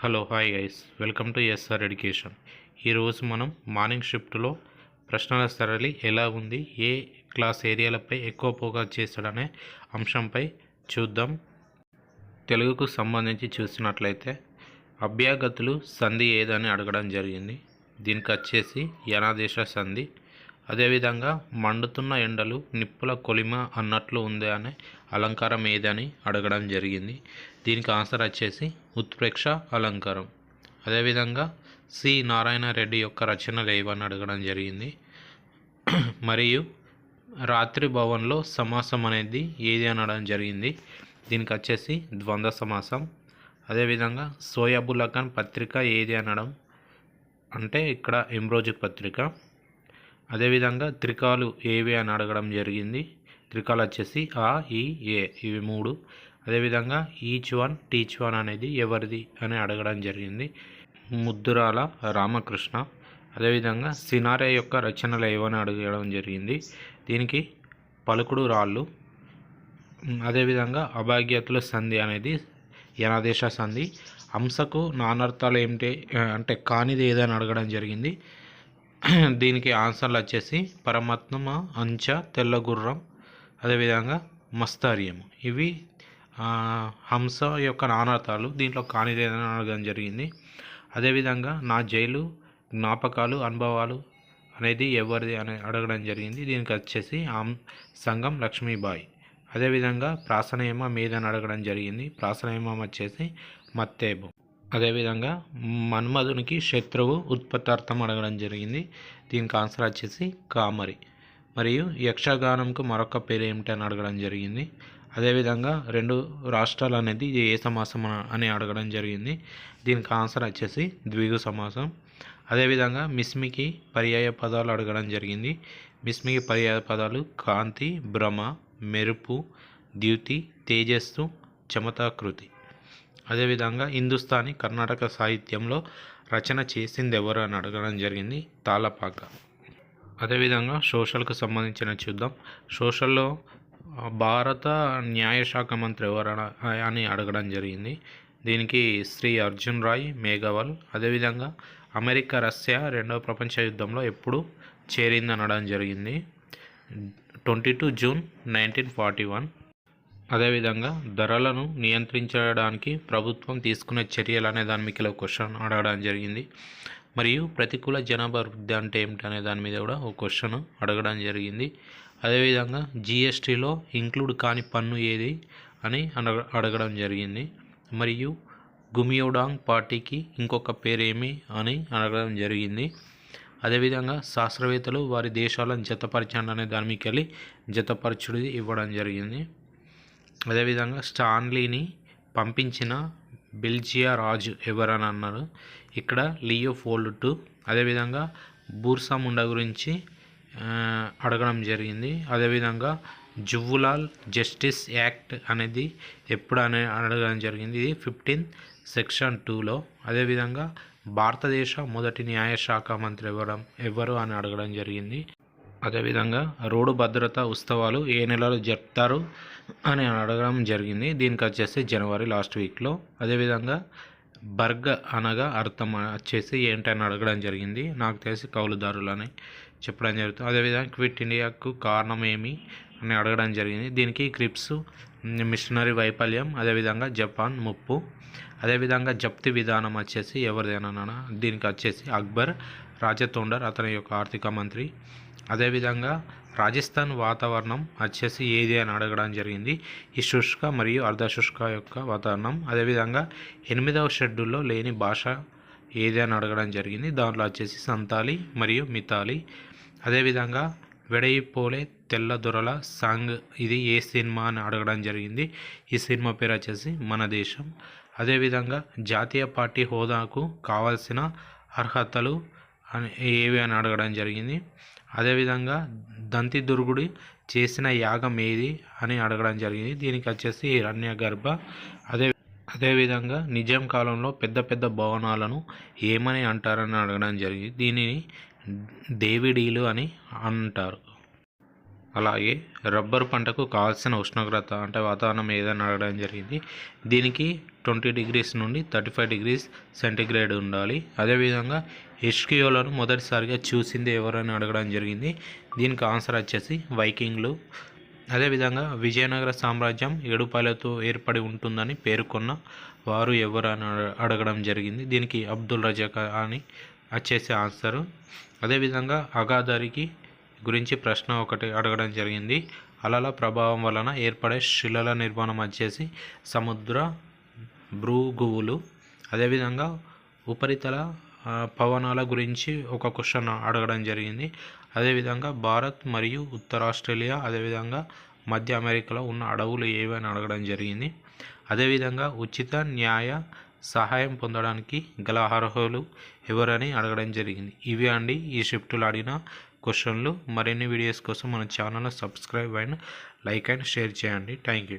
Hello hi guys. Welcome to SR education. ఈరోజు మనం morning షిఫ్ట్లో ప్రశ్నల సరళి ఎలా ఉంది ఏ క్లాస్ ఏరియాలపై ఎక్కువ ఫోకస్ చేస్తాడనే అంశంపై చూద్దాం. తెలుగుకు సంబంధించి చూసినట్లయితే అభ్యాగతులు సంధి ఏదని అడగడం జరిగింది. దీనికి వచ్చేసి యనాదేశ సంధి. అదేవిధంగా మండుతున్న ఎండలు నిప్పుల కొలిమ అన్నట్లు ఉంది అనే అలంకారం ఏదని అడగడం జరిగింది. దీనికి ఆన్సర్ వచ్చేసి ఉత్ప్రేక్ష అలంకారం. అదేవిధంగా సి. నారాయణ రెడ్డి యొక్క రచనలు ఏవని అడగడం జరిగింది. మరియు రాత్రి భవన్లో సమాసం అనేది ఏది అనడం జరిగింది. దీనికి వచ్చేసి ద్వంద్వ సమాసం. అదేవిధంగా సోయాబుల్ ఖాన్ పత్రిక ఏది అనడం అంటే ఇక్కడ ఎంబ్రోజిక్ పత్రిక. అదేవిధంగా త్రికాలు ఏవి అని అడగడం జరిగింది. త్రికాలు వచ్చేసి ఆ ఈ ఏ. ఇవి మూడు. అదేవిధంగా ఈచ్ వన్ టీచ్ వన్ అనేది ఎవరిది అని అడగడం జరిగింది. ముద్దురాల రామకృష్ణ. అదేవిధంగా సినారే యొక్క రచనలు ఏవని అడగడం జరిగింది. దీనికి పలుకుడు రాళ్ళు. అదేవిధంగా అభాగ్యతల సంధి అనేది యనాదేశ సంధి. హంసకు నానర్థాలు ఏమిటి అంటే కానిది ఏదని అడగడం జరిగింది. దీనికి ఆన్సర్లు వచ్చేసి పరమాత్మ అంచ తెల్లగుర్రం. అదేవిధంగా మస్తార్యం ఇవి హంస యొక్క నానార్థాలు దీంట్లో కానిది అడగడం జరిగింది. అదేవిధంగా నా జైలు జ్ఞాపకాలు అనుభవాలు అనేది ఎవరిది అని అడగడం జరిగింది. దీనికి వచ్చేసి ఆమ్ సంఘం లక్ష్మీబాయి. అదేవిధంగా ప్రాసనయమ మీదని అడగడం జరిగింది. ప్రాసనయమం వచ్చేసి మత్తేబు. అదేవిధంగా మన్మధునికి శత్రువు ఉత్పత్తార్థం అడగడం జరిగింది. దీనికి ఆన్సర్ వచ్చేసి కామరి. మరియు యక్షగానంకు మరొక పేరు ఏమిటని అడగడం జరిగింది. అదేవిధంగా రెండు రాష్ట్రాలు అనేది ఏ సమాసం అని అడగడం జరిగింది. దీనికి ఆన్సర్ వచ్చేసి ద్విగు సమాసం. అదేవిధంగా మిస్మికి పర్యాయ పదాలు అడగడం జరిగింది. మిస్మికి పర్యాయ పదాలు కాంతి భ్రమ మెరుపు ద్యుతి తేజస్సు చమతాకృతి. అదేవిధంగా హిందుస్థానీ కర్ణాటక సాహిత్యంలో రచన చేసింది ఎవరు అని అడగడం జరిగింది తాళపాక. అదేవిధంగా సోషల్కు సంబంధించిన చూద్దాం. సోషల్లో భారత న్యాయశాఖ మంత్రి ఎవరన అని అడగడం జరిగింది. దీనికి శ్రీ అర్జున్ రాయ్ మేఘవాల్ అదేవిధంగా అమెరికా రష్యా రెండవ ప్రపంచ యుద్ధంలో ఎప్పుడు చేరింది అనడం జరిగింది. Twenty two June nineteen forty one. అదేవిధంగా ధరలను నియంత్రించడానికి ప్రభుత్వం తీసుకునే చర్యలు అనే దాని మీకు క్వశ్చన్ అడగడం జరిగింది. మరియు ప్రతికూల జనాభా వృద్ధి అంటే ఏమిటి అనే దాని మీద కూడా ఒక క్వశ్చన్ అడగడం జరిగింది. అదేవిధంగా జిఎస్టీలో ఇంక్లూడ్ కాని పన్ను ఏది అని అడగ అడగడం జరిగింది. మరియు గుమియోడాంగ్ పార్టీకి ఇంకొక పేరేమి అని అడగడం జరిగింది. అదేవిధంగా శాస్త్రవేత్తలు వారి దేశాలను జతపరచండి అనే దాని మీకు వెళ్ళి జతపరచుడి ఇవ్వడం జరిగింది. అదేవిధంగా స్టాన్లీని పంపించిన బెల్జియా రాజు ఎవరని అన్నారు. ఇక్కడ లియో ఫోల్డ్ టు అదేవిధంగా బూర్సా ముండా గురించి అడగడం జరిగింది. అదేవిధంగా జువ్వులాల్ జస్టిస్ యాక్ట్ అనేది ఎప్పుడు అనే అడగడం జరిగింది. ఇది ఫిఫ్టీన్ సెక్షన్ టూలో అదేవిధంగా భారతదేశ మొదటి న్యాయశాఖ మంత్రి ఎవరం ఎవరు అని అడగడం జరిగింది. అదేవిధంగా రోడ్డు భద్రతా ఉత్సవాలు ఏ నెలలో జరుపుతారు అని అడగడం జరిగింది. దీనికి వచ్చేసి జనవరి లాస్ట్ వీక్లో అదేవిధంగా బర్గ్ అనగా అర్థం వచ్చేసి ఏంటని అడగడం జరిగింది. నాకు తెలిసి కౌలుదారులు అని చెప్పడం జరుగుతుంది. అదేవిధంగా క్విట్ ఇండియాకు కారణం ఏమి అని అడగడం జరిగింది. దీనికి క్రిప్స్ మిషనరీ వైఫల్యం అదేవిధంగా జపాన్ ముప్పు అదేవిధంగా జప్తి విధానం వచ్చేసి ఎవరిదేనా దీనికి వచ్చేసి అక్బర్ రాజతోండర్ అతని యొక్క ఆర్థిక మంత్రి. అదేవిధంగా రాజస్థాన్ వాతావరణం వచ్చేసి ఏది అని అడగడం జరిగింది. ఈ శుష్క మరియు అర్ధశుష్క యొక్క వాతావరణం అదేవిధంగా ఎనిమిదవ షెడ్యూల్లో లేని భాష ఏది అని అడగడం జరిగింది. దాంట్లో వచ్చేసి సంతాలి మరియు మితాలి. అదేవిధంగా వెడయిపోలే తెల్ల దొరల సాంగ్ ఇది ఏ సినిమా అని అడగడం జరిగింది. ఈ సినిమా పేరు వచ్చేసి మన దేశం. అదేవిధంగా జాతీయ పార్టీ హోదాకు కావాల్సిన అర్హతలు అని ఏవి అని అడగడం జరిగింది. అదేవిధంగా దంతి దుర్గుడి చేసిన యాగం ఏది అని అడగడం జరిగింది. దీనికి వచ్చేసి హిరణ్య గర్భ అదే అదేవిధంగా నిజాం కాలంలో పెద్ద పెద్ద భవనాలను ఏమని అంటారని అడగడం జరిగింది. దీనిని దేవిడీలు అని అంటారు. అలాగే రబ్బరు పంటకు కావాల్సిన ఉష్ణోగ్రత అంటే వాతావరణం ఏదని అడగడం జరిగింది. దీనికి ట్వంటీ డిగ్రీస్ నుండి థర్టీ ఫైవ్ డిగ్రీస్ సెంటిగ్రేడ్ ఉండాలి. అదేవిధంగా హెచ్కియోలను మొదటిసారిగా చూసింది ఎవరని అడగడం జరిగింది. దీనికి ఆన్సర్ వచ్చేసి వైకింగ్లు. అదేవిధంగా విజయనగర సామ్రాజ్యం ఏడుపాయలతో ఏర్పడి ఉంటుందని పేర్కొన్న వారు ఎవరు అని అడగడం జరిగింది. దీనికి అబ్దుల్ రజాక్ అని వచ్చేసి ఆన్సరు. అదేవిధంగా అగాధరికి గురించి ప్రశ్న ఒకటి అడగడం జరిగింది. అలల ప్రభావం వలన ఏర్పడే శిలల నిర్మాణం వచ్చేసి సముద్ర భృగువులు అదేవిధంగా ఉపరితల పవనాల గురించి ఒక క్వశ్చన్ అడగడం జరిగింది. అదేవిధంగా భారత్ మరియు ఉత్తర ఆస్ట్రేలియా అదేవిధంగా మధ్య అమెరికాలో ఉన్న అడవులు ఏవని అడగడం జరిగింది. అదేవిధంగా ఉచిత న్యాయ సహాయం పొందడానికి గల అర్హులు ఎవరని అడగడం జరిగింది. ఇవి అండి ఈ షిఫ్ట్లో అడిగిన క్వశ్చన్లు. మరిన్ని వీడియోస్ కోసం మన channel subscribe and like and share చేయండి. Thank you.